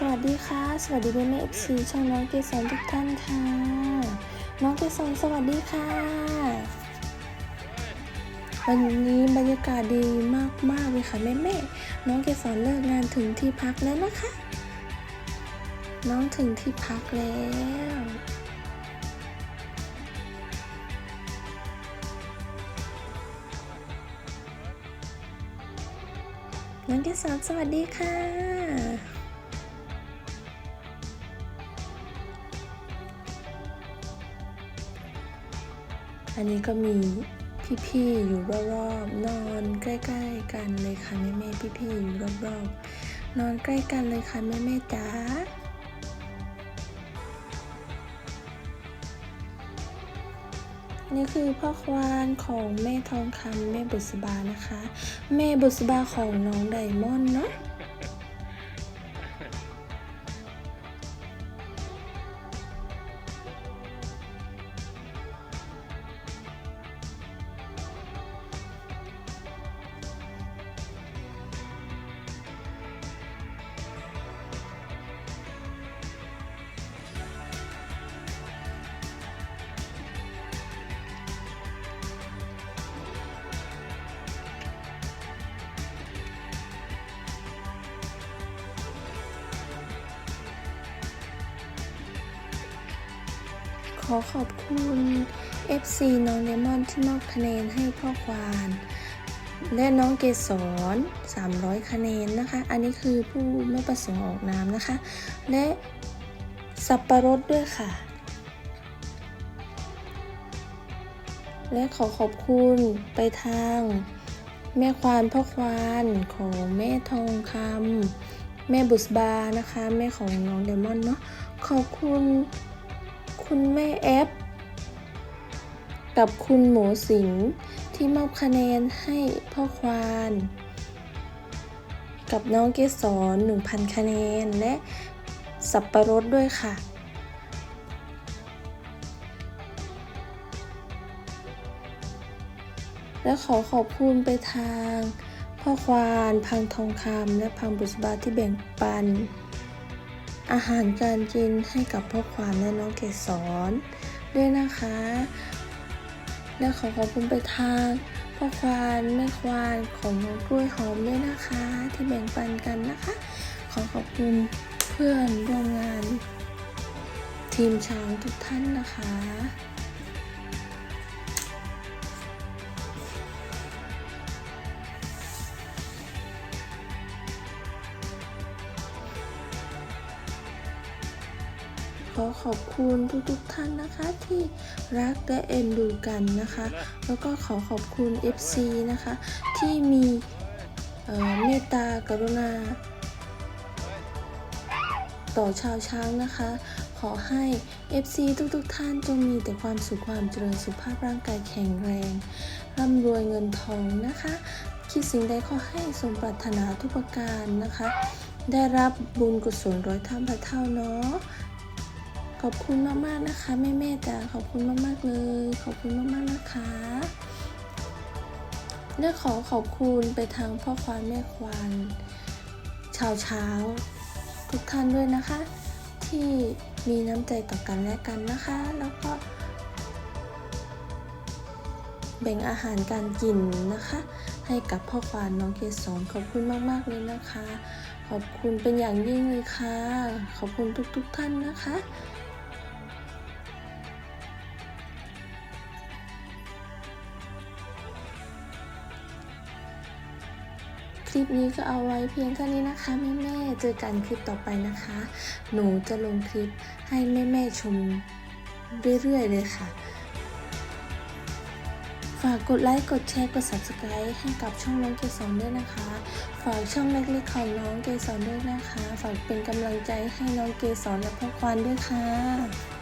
สวัสดีค่ะ สวัสดีแม่แม่เอฟซีช่องน้องเกสรทุกท่านค่ะ น้องเกสรสวัสดีค่ะ วันนี้บรรยากาศดีมากๆเลยค่ะแม่แม่น้องเกสรเลิกงานถึงที่พักแล้วนะคะ น้องถึงที่พักแล้วน้องเกสรสวัสดีค่ะ อันนี้ก็มีพี่ๆอยู่รอบๆนอนใกล้ๆกันเลยค่ะแม่ๆพี่ๆอยู่รอบๆนอนใกล้กันเลยค่ะแม่ๆจ๋านี่คือพ่อควานของแม่ทองคำแม่บุษบานะคะ แม่บุษบาของน้องไดมอนด์เนาะ ขอขอบคุณ FC น้องเลมอนที่มอบคะแนนให้พ่อควาน และน้องเกสร300 คะแนนนะคะ อันนี้คือผู้ไม่ประสงค์ออกนามนะคะ และสับประรดด้วยค่ะ และขอขอบคุณไปทาง แม่ควานพ่อควานของแม่ทองคำแม่บุษบานะคะ แม่ของน้องเดมอนเนาะขอบคุณ คุณแม่แอป กับคุณหมูสิงที่มอบคะแนนให้พ่อควาน กับน้องเกสร1,000 คะแนน และสับประรดด้วยค่ะและขอขอบคุณไปทาง พ่อควาน พังทองคำและพังบุษบาที่แบ่งปัน อาหารการกินให้กับพ่อควานและน้องเกสรด้วยนะคะ และขอขอบคุณไปทางพ่อควานแม่ควานของน้องกล้วยหอมด้วยนะคะ ที่แบ่งปันกันนะคะ ขอขอบคุณเพื่อนร่วมงาน ทีมช้างทุกท่านนะคะ ขอขอบคุณทุกๆท่านนะคะที่รักและเอ็นดูกันนะคะ แล้วก็ขอขอบคุณ FC นะคะ ที่มีเมตตากรุณา ต่อชาวช้างนะคะ ขอให้ FC ทุกๆท่านจงมีแต่ความสุขความเจริญสุขภาพร่างกายแข็งแรงร่ำรวยเงินทองนะคะคิดสิ่งใดขอให้สมปรารถนาทุกประการนะคะ ได้รับบุญกุศลร้อยเท่าพันเท่าเนาะ ขอบคุณมากๆนะคะแม่ๆจ๋าขอบคุณมากๆเลย ขอบคุณมากๆนะคะและขอขอบคุณไปทางพ่อควานแม่ควานชาวเช้าทุกท่านด้วยนะคะ ที่มีน้ำใจต่อกันและกันนะคะ แล้วก็ แบ่งอาหารการกินนะคะ ให้กับพ่อควานน้องเกสรขอบคุณมากๆเลยนะคะ ขอบคุณเป็นอย่างยิ่งเลยค่ะ ขอบคุณทุกๆท่านนะคะ ลิปนี้ก็เอาไว้เพียงเท่านี้นะคะแม่ๆเจอกันคลิปต่อไปนะคะ หนูจะลงคลิปให้แม่แม่ๆชมเรื่อยๆเลยค่ะ ฝากกดไลค์กดแชร์กด subscribe ให้กับช่องน้องเกสรด้วยนะคะ ฝากช่องเล็กๆของน้องเกสรด้วยนะคะ ฝากเป็นกำลังใจให้น้องเกสรและพ่อควานด้วยค่ะ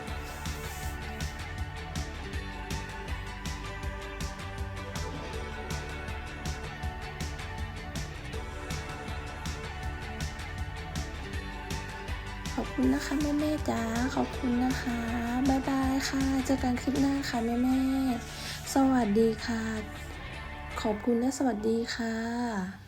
ขอบคุณนะคะแม่แม่จ๋าขอบคุณนะคะบ๊ายบายค่ะเจอกันคลิปหน้าค่ะแม่แม่สวัสดีค่ะ ขอบคุณและสวัสดีค่ะ